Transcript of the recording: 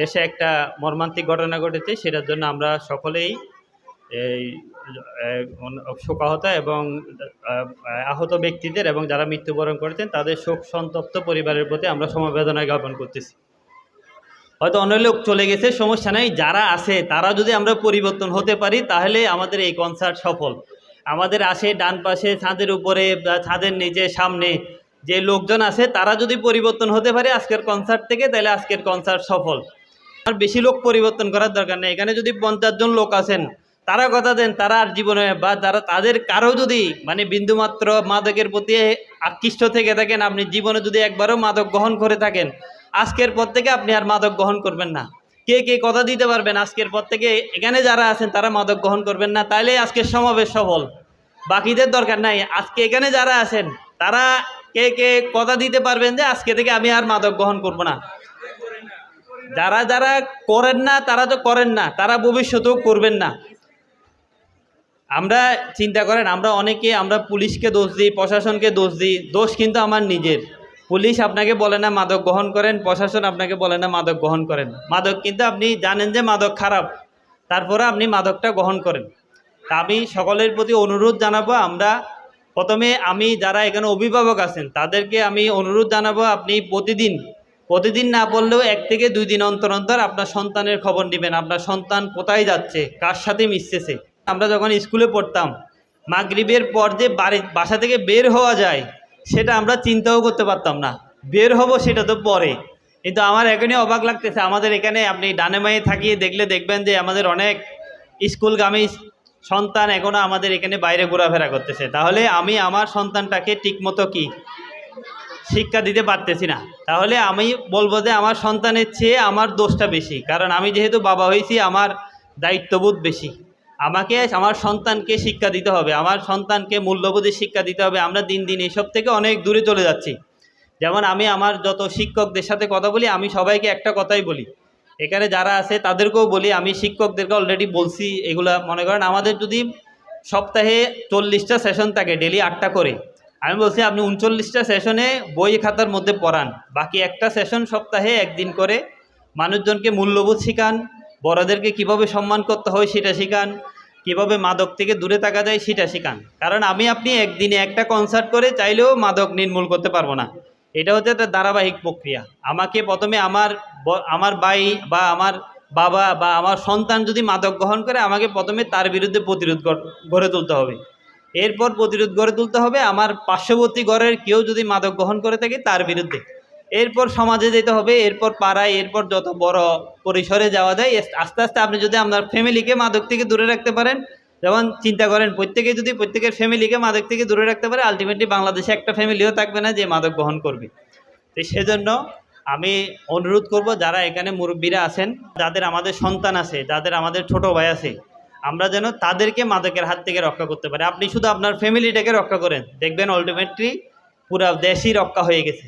দেশে একটা মর্মান্তিক ঘটনা ঘটেছে, সেটার জন্য আমরা সকলেই এই শোকাহত এবং আহত ব্যক্তিদের এবং যারা মৃত্যুবরণ করেছেন, তাদের শোক সন্তপ্ত পরিবারের প্রতি আমরা সমবেদনা জ্ঞাপন করতেছি। হয়তো অন্য লোক চলে গেছে, সমস্যা নাই, যারা আছে, তারা যদি আমরা পরিবর্তন হতে পারি, তাহলে আমাদের এই কনসার্ট সফল। আমাদের আসে, ডান পাশে, ছাদের উপরে ছাদের নিচে, সামনে যে লোকজন আছে, তারা যদি পরিবর্তন হতে পারে আজকের কনসার্ট থেকে, তাহলে আজকের কনসার্ট সফল। আর বেশি লোক পরিবর্তন করার দরকার নেই। এখানে যদি পঞ্চাশ জন লোক আছেন তারা কথা দেন, তারা আর জীবনে বা যারা তাদের কারও যদি মানে বিন্দুমাত্র মাদকের প্রতি আকৃষ্ট থেকে থাকেন, আপনি জীবনে যদি একবারও মাদক গ্রহণ করে থাকেন, আজকের পর থেকে আপনি আর মাদক গ্রহণ করবেন না। কে কে কথা দিতে পারবেন আজকের পর থেকে, এখানে যারা আছেন তারা মাদক গ্রহণ করবেন না, তাইলে আজকের সমাবেশ সফল। বাকিদের দরকার নাই। আজকে এখানে যারা আছেন, তারা কে কে কথা দিতে পারবেন যে আজকে থেকে আমি আর মাদক গ্রহণ করব না। যারা যারা করেন না, তারা তো করেন না, তারা ভবিষ্যতেও করবেন না। আমরা চিন্তা করেন, আমরা অনেকে, আমরা পুলিশকে দোষ দিই, প্রশাসনকে দোষ দিই, দোষ কিন্তু আমার নিজের। পুলিশ আপনাকে বলে না মাদক গ্রহণ করেন, প্রশাসন আপনাকে বলে না মাদক গ্রহণ করেন। মাদক কিন্তু আপনি জানেন যে মাদক খারাপ, তারপরে আপনি মাদকটা গ্রহণ করেন। তা আমি সকলের প্রতি অনুরোধ জানাব, আমরা প্রথমে আমি যারা এখানে অভিভাবক আছেন, তাদেরকে আমি অনুরোধ জানাব, আপনি প্রতিদিন প্রতিদিন না বললেও এক থেকে দুই দিন অন্তর অন্তর আপনার সন্তানের খবর নেবেন, আপনার সন্তান কোথায় যাচ্ছে, কার সাথে মিশতেছে। আমরা যখন স্কুলে পড়তাম, মাগরিবের পর যে বাড়ি, বাসা থেকে বের হওয়া যায়, সেটা আমরা চিন্তাও করতে পারতাম না। বের হব সেটা তো পরে। কিন্তু আমার এখানে অবাক লাগতেছে, আমাদের এখানে আপনি ডানে মায়ে থাকিয়ে দেখলে দেখবেন যে আমাদের অনেক স্কুলগামী সন্তান এখনও আমাদের এখানে বাইরে ঘোরাফেরা করতেছে। তাহলে আমি আমার সন্তানটাকে ঠিকমতো কি শিক্ষা দিতে পারতেছি না। তাহলে আমি বলব যে আমার সন্তানের চেয়ে আমার দোষটা বেশি। কারণ আমি যেহেতু বাবা হয়েছি, আমার দায়িত্ববোধ বেশি। আমাকে, আমার সন্তানকে শিক্ষা দিতে হবে। আমার সন্তানকে মূল্যবোধের শিক্ষা দিতে হবে। আমরা দিন দিন এসব থেকে অনেক দূরে চলে যাচ্ছি। যেমন আমি আমার যত শিক্ষকদের সাথে কথা বলি, আমি সবাইকে একটা কথাই বলি। এখানে যারা আছে, তাদেরকেও বলি, আমি শিক্ষকদেরকে অলরেডি বলছি এগুলা। মনে করেন আমাদের যদি সপ্তাহে চল্লিশটা সেশন থাকে ডেলি আটটা করে। আমি বলছি, আপনি উনচল্লিশটা সেশনে বই খাতার মধ্যে পড়ান। বাকি একটা সেশন সপ্তাহে একদিন করে মানুষজনকে মূল্যবোধ শিখান, বড়দেরকে কীভাবে সম্মান করতে হয় সেটা শিখান, কীভাবে মাদক থেকে দূরে থাকা যায় সেটা শিখান। কারণ আমি, আপনি একদিনে একটা কনসার্ট করে চাইলেও মাদক নির্মূল করতে পারব না। এটা হচ্ছে একটা ধারাবাহিক প্রক্রিয়া। আমাকে প্রথমে আমার আমার ভাই বা আমার বাবা বা আমার সন্তান যদি মাদক গ্রহণ করে, আমাকে প্রথমে তার বিরুদ্ধে প্রতিরোধ গড়ে তুলতে হবে। এরপর প্রতিরোধ গড়ে তুলতে হবে। আমার পার্শ্ববর্তী ঘরের কেউ যদি মাদক গ্রহণ করে থাকে, তার বিরুদ্ধে। এরপর সমাজে যেতে হবে, এরপর পাড়ায়, এরপর যত বড় পরিসরে যাওয়া যায় আস্তে আস্তে আপনি যদি আপনার ফ্যামিলিকে মাদক থেকে দূরে রাখতে পারেন, যেমন চিন্তা করেন, প্রত্যেকে যদি প্রত্যেকের ফ্যামিলিকে মাদক থেকে দূরে রাখতে পারে আলটিমেটলি বাংলাদেশে একটা ফ্যামিলিও থাকবে না যে মাদক গ্রহণ করবে। তো সেজন্য আমি অনুরোধ করব, যারা এখানে মুরব্বীরা আছেন, যাদের আমাদের সন্তান আছে, যাদের আমাদের ছোট ভাই আছে আমরা যেন তাদেরকে মাদকের হাত থেকে রক্ষা করতে পারি। আপনি শুধু আপনার ফ্যামিলিটাকে রক্ষা করেন। দেখবেন আলটিমেটলি পুরা দেশই রক্ষা হয়ে গেছে।